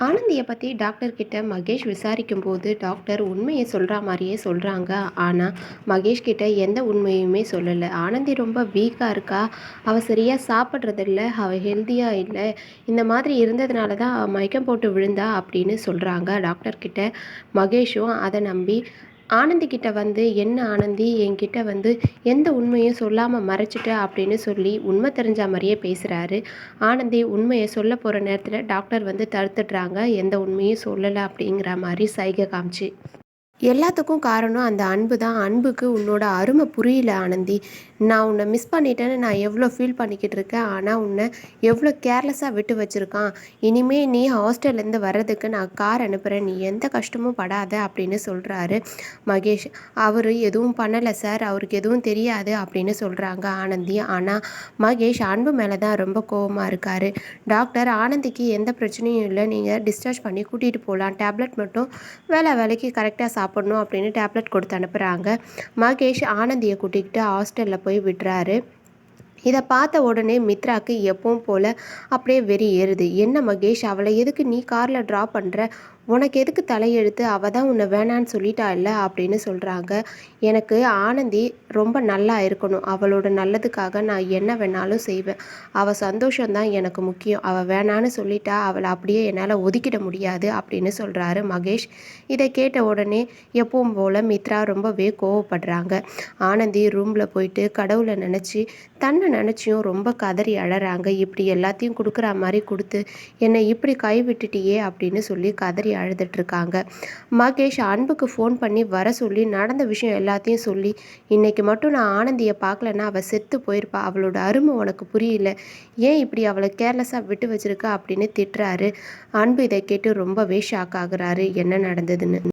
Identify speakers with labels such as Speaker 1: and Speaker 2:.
Speaker 1: ஆனந்தியை பற்றி டாக்டர்கிட்ட மகேஷ் மகேஷ் விசாரிக்கும்போது, டாக்டர் உண்மையை சொல்கிற மாதிரியே சொல்கிறாங்க ஆனால் மகேஷ் கிட்ட எந்த உண்மையுமே சொல்லலை. ஆனந்தி ரொம்ப வீக்காக இருக்கா. அவ சரியாக சாப்பிட்றதில்ல அவ ஹெல்த்தியாக இல்லை. இந்த மாதிரி இருந்ததுனால தான் மயக்கம் போட்டு விழுந்தா அப்படின்னு சொல்கிறாங்க டாக்டர்கிட்ட மகேஷும் அதை நம்பி ஆனந்தி கிட்ட வந்து, என்ன ஆனந்தி என்கிட்ட வந்து எந்த உண்மையும் சொல்லாமல் மறைச்சிட்ட அப்படின்னு சொல்லி உண்மை தெரிஞ்ச மாதிரியே பேசுகிறாரு ஆனந்தி உண்மையை சொல்ல போகிற நேரத்தில் டாக்டர் வந்து தடுத்துடுறாங்க. எந்த உண்மையும் சொல்லலை அப்படிங்கிற மாதிரி சைகை காமிச்சு. எல்லாத்துக்கும் காரணம் அந்த அன்பு தான். அன்புக்கு உன்னோட அருமை புரியல ஆனந்தி. நான் உன்னை மிஸ் பண்ணிட்டேன்னு நான் எவ்வளோ ஃபீல் பண்ணிக்கிட்டு இருக்கேன். ஆனால் உன்னை எவ்வளோ கேர்லெஸ்ஸாக விட்டு வச்சுருக்கான் இனிமே நீ ஹாஸ்டல்லேருந்து வர்றதுக்கு நான் கார் அனுப்புகிறேன் நீ எந்த கஷ்டமும் படாத அப்படின்னு சொல்கிறாரு மகேஷ். அவர் எதுவும் பண்ணலை சார். அவருக்கு எதுவும் தெரியாது அப்படின்னு சொல்கிறாங்க ஆனந்தி. ஆனால் மகேஷ் அன்பு மேலே தான் ரொம்ப கோபமாக இருக்காரு. டாக்டர் ஆனந்திக்கு எந்த பிரச்சனையும் இல்லை நீங்கள் டிஸ்சார்ஜ் பண்ணி கூட்டிகிட்டு போகலாம் டேப்லெட் மட்டும் வேலை வேலைக்கு கரெக்டாக சாப்பிடணும் அப்படின்னு டேப்லெட் கொடுத்து அனுப்புறாங்க. மகேஷ் ஆனந்திய கூட்டிக்கிட்டு ஹாஸ்டல்ல போய் விடுறாரு. இத பார்த்த உடனே மித்ராக்கு எப்பவும் போல அப்படியே வெறி ஏறுது. என்ன மகேஷ் அவளை எதுக்கு நீ கார்ல டிராப் பண்ற? உனக்கு எதுக்கு தலையெழுத்து? அவள் தான் உன்னை வேணான்னு சொல்லிட்டால்ல அப்படின்னு சொல்கிறாங்க எனக்கு ஆனந்தி ரொம்ப நல்லா இருக்கணும். அவளோட நல்லதுக்காக நான் என்ன வேணாலும் செய்வேன். அவள் சந்தோஷம் தான் எனக்கு முக்கியம். அவள் வேணான்னு சொல்லிட்டா அவளை அப்படியே என்னால் ஒதுக்கிட முடியாது அப்படின்னு சொல்கிறாரு மகேஷ். இதை கேட்ட உடனே எப்பவும் போல் மித்ரா ரொம்பவே கோவப்படுறாங்க. ஆனந்தி ரூமில் போயிட்டு கடவுளை நினச்சி தன்னை நினச்சியும் ரொம்ப கதறி அழறாங்க. இப்படி எல்லாத்தையும் கொடுக்குற மாதிரி கொடுத்து என்னை இப்படி கைவிட்டுட்டியே அப்படின்னு சொல்லி கதறி அழுதுட்டு இருக்காங்க. மகேஷ் அன்புக்கு ஃபோன் பண்ணி வர சொல்லி நடந்த விஷயம் எல்லாத்தையும் சொல்லி, இன்னைக்கு மட்டும் நான் ஆனந்திய பார்க்கலன்னா அவள் செத்து போயிருப்பா. அவளோட அருமை உனக்கு புரியல. ஏன் இப்படி அவளை கேர்லெஸ்ஸா விட்டு வச்சிருக்க அப்படின்னு திட்டுறாரு. அன்பு இதை கேட்டு ரொம்பவே ஷாக் ஆகுறாரு. என்ன நடந்ததுன்னு.